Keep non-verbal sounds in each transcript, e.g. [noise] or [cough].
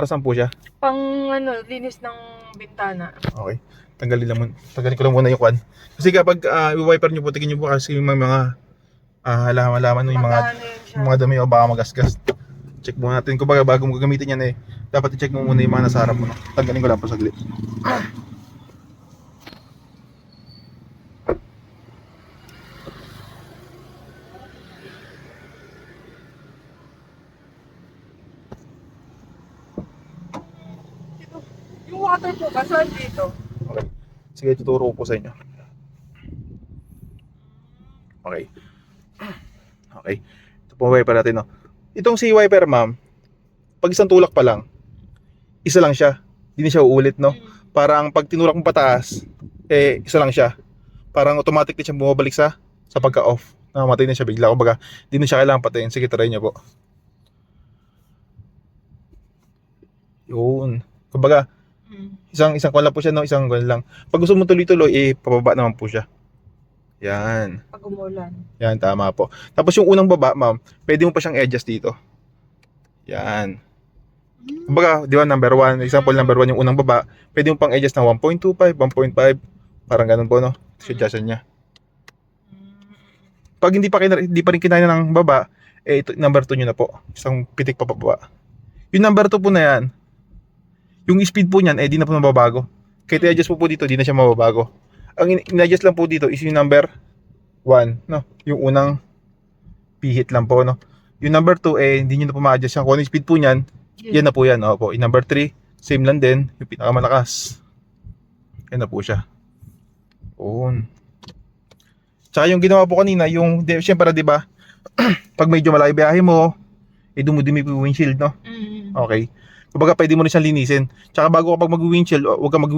para saan po siya? Pang ano, linis ng bintana. Okay. Tanggalin lang muna. Tanggalin ko lang muna yung kwan. Kasi kapag uh, wiper nyo po, tingin nyo po kasi yung mga, ah, halaman-halaman, yung mga, yung mga dami o baka magasgas. Check muna natin. Kung baga bago mo gagamitin yan eh, dapat i-check mo muna yung mga nasa harap mo. No? Tanggalin ko lang po saglit. Yung water po ba? Saan dito? Okay. Sige, tuturo ko po sa inyo. Okay. Okay. Ito po wiper natin, no? Itong si wiper, ma'am, pag isang tulak pa lang, isa lang siya. Hindi na siya uulit, no? Parang pag tinulak mo pataas, eh, isa lang siya. Parang automatic din siya bumabalik sa sa pagka-off. Namamatay na siya bigla. Kumbaga, hindi na siya kailangan patayin. Sige, try niyo po. Yun. Kumbaga, Mm. Isang isang kwan lang po siya, no? Isang kwan lang. Pag gusto mo tuloy-tuloy, eh, pababa naman po siya. Yan. Pag umulan. Yan, tama po. Tapos yung unang baba, ma'am, pwede mo pa siyang i-adjust dito. Yan. Kumbaga, di ba, number one, example number one, yung unang baba, pwede mo pang adjust ng 1.25, 1.5, parang ganun po, no? Suggestion niya. Pag hindi pa, kina, hindi pa rin kinaya ng baba, eh, ito, number 2 nyo na po. Isang pitik pa pababa. Yung number 2 po na yan, yung speed po niyan, eh, di na po mababago. Kahit i-adjust po po dito, di na siya mababago. Ang in- in-adjust lang po dito is yung number 1, no? Yung unang pihit lang po, no? Yung number 2, eh, hindi nyo na po ma-adjust yan. Kung ano yung speed po niyan, yan na po yan. Opo. Yung number 3, same lang din. Yung pinakamalakas. Yan na po siya. Oon. Tsaka yung ginawa po kanina, yung, di, syempre, di ba, [clears throat] pag medyo malayo biyahe mo, eh, dumudumi po yung windshield, no? Mm. Okay. Kumbaga, pwede mo rin siyang linisin. Tsaka bago ka pag mag-windshield, huwag ka mag,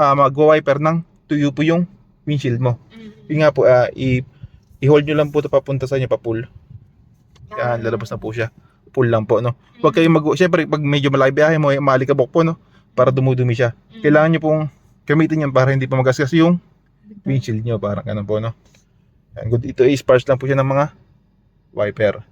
ah, mag-wiper ng tuyo po yung windshield mo. Mm. Yun nga po, ah, i- i-hold nyo lang po ito papunta sa inyo, pa-pull. Yan, lalabas na po siya. Pull lang po, no? Huwag kayong mag... Siyempre, pag medyo malayo biyahe mo, eh, maalikabok po, no? Para dumudumi siya. Mm. Kailangan nyo pong gamitin yan para hindi pa magasgas yung windshield nyo. Parang ganun po, no? Yan, good. Ito is sparse lang po siya ng mga wiper.